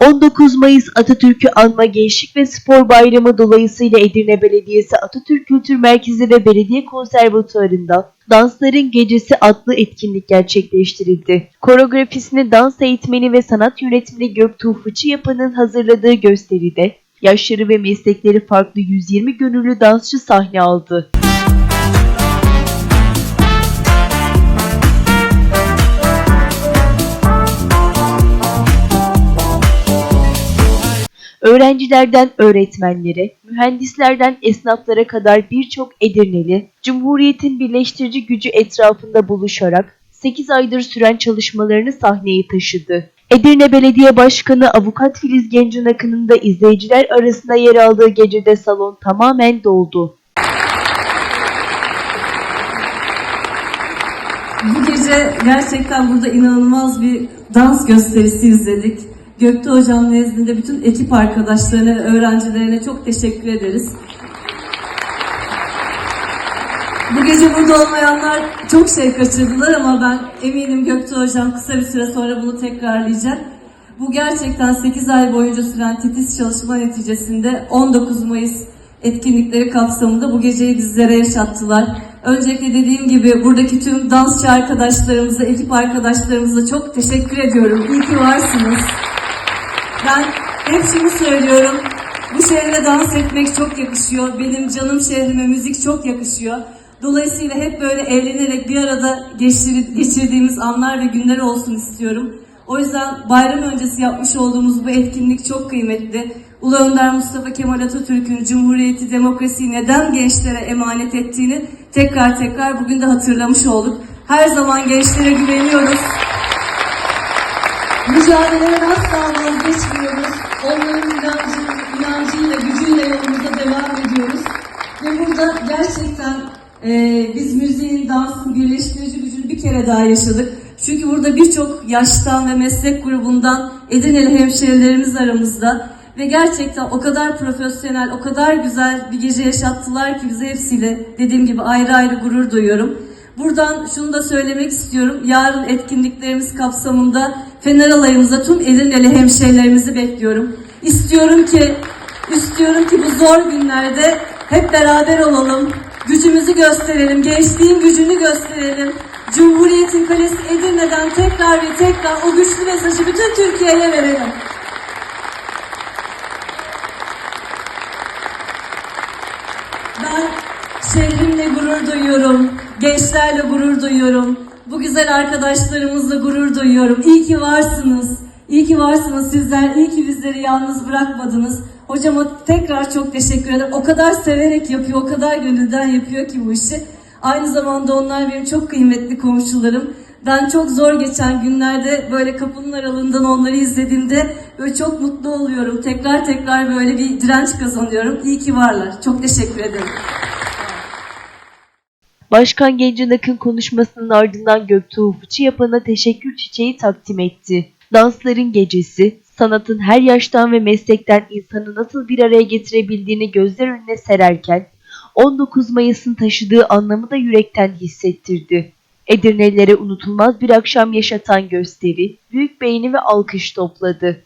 ...19 Mayıs Atatürk'ü anma Gençlik ve Spor Bayramı dolayısıyla Edirne Belediyesi Atatürk Kültür Merkezi ve Belediye Konservatuarı'nda Dansların Gecesi adlı etkinlik gerçekleştirildi. Koreografisini dans eğitmeni ve sanat yönetmeni Göktuğ Fıçı Yapan'ın hazırladığı gösteride yaşları ve meslekleri farklı 120 gönüllü dansçı sahne aldı. Öğrencilerden öğretmenlere, mühendislerden esnaflara kadar birçok Edirneli, Cumhuriyet'in birleştirici gücü etrafında buluşarak 8 aydır süren çalışmalarını sahneye taşıdı. Edirne Belediye Başkanı Avukat Filiz Gencun Akın'ın da izleyiciler arasında yer aldığı gecede salon tamamen doldu. Bu gece gerçekten burada inanılmaz bir dans gösterisi izledik. Göktuğ Hocam nezdinde bütün ekip arkadaşlarına, öğrencilerine çok teşekkür ederiz. Bu gece burada olmayanlar çok şey kaçırdılar ama ben eminim Göktuğ Hocam kısa bir süre sonra bunu tekrarlayacak. Bu gerçekten 8 ay boyunca süren titiz çalışma neticesinde 19 Mayıs etkinlikleri kapsamında bu geceyi bizlere yaşattılar. Öncelikle dediğim gibi buradaki tüm dansçı arkadaşlarımıza, ekip arkadaşlarımıza çok teşekkür ediyorum. İyi ki varsınız. Ben hep şunu söylüyorum. Bu şehre dans etmek çok yakışıyor. Benim canım şehrime müzik çok yakışıyor. Dolayısıyla hep böyle eğlenerek bir arada geçir- geçirdiğimiz anlar ve günler olsun istiyorum. O yüzden bayram öncesi yapmış olduğumuz bu etkinlik çok kıymetli. Ulu Önder Mustafa Kemal Atatürk'ün Cumhuriyeti, demokrasiyi neden gençlere emanet ettiğini tekrar tekrar bugün de hatırlamış olduk. Her zaman gençlere güveniyoruz. Mücadeleden asla vazgeçmiyoruz. Onların inancı, e, biz müziğin, dansın birleştirici gücünü bir kere daha yaşadık. Çünkü burada birçok yaştan ve meslek grubundan Edirneli hemşehrilerimiz aramızda. Ve gerçekten o kadar profesyonel, o kadar güzel bir gece yaşattılar ki bize hepsiyle dediğim gibi ayrı ayrı gurur duyuyorum. Buradan şunu da söylemek istiyorum. Yarın etkinliklerimiz kapsamında Fener alayımıza tüm Edirneli hemşehrilerimizi bekliyorum. İstiyorum ki, istiyorum ki bu zor günlerde hep beraber olalım. Gücümüzü gösterelim, gençliğin gücünü gösterelim. Cumhuriyetin kalesi Edirne'den tekrar ve tekrar o güçlü mesajı bütün Türkiye'ye verelim. Ben şehrimle gurur duyuyorum. Gençlerle gurur duyuyorum. Bu güzel arkadaşlarımızla gurur duyuyorum. İyi ki varsınız. İyi ki varsınız sizler. İyi ki bizleri yalnız bırakmadınız. Hocama tekrar çok teşekkür ederim. O kadar severek yapıyor, o kadar gönülden yapıyor ki bu işi. Aynı zamanda onlar benim çok kıymetli komşularım. Ben çok zor geçen günlerde böyle kapının aralığından onları izlediğimde böyle çok mutlu oluyorum. Tekrar tekrar böyle bir direnç kazanıyorum. İyi ki varlar. Çok teşekkür ederim. Başkan Gencin Akın konuşmasının ardından Göktuğ Fıçı Yapan'a teşekkür çiçeği takdim etti. Dansların gecesi, sanatın her yaştan ve meslekten insanı nasıl bir araya getirebildiğini gözler önüne sererken, 19 Mayıs'ın taşıdığı anlamı da yürekten hissettirdi. Edirnelilere unutulmaz bir akşam yaşatan gösteri, büyük beğeni ve alkış topladı.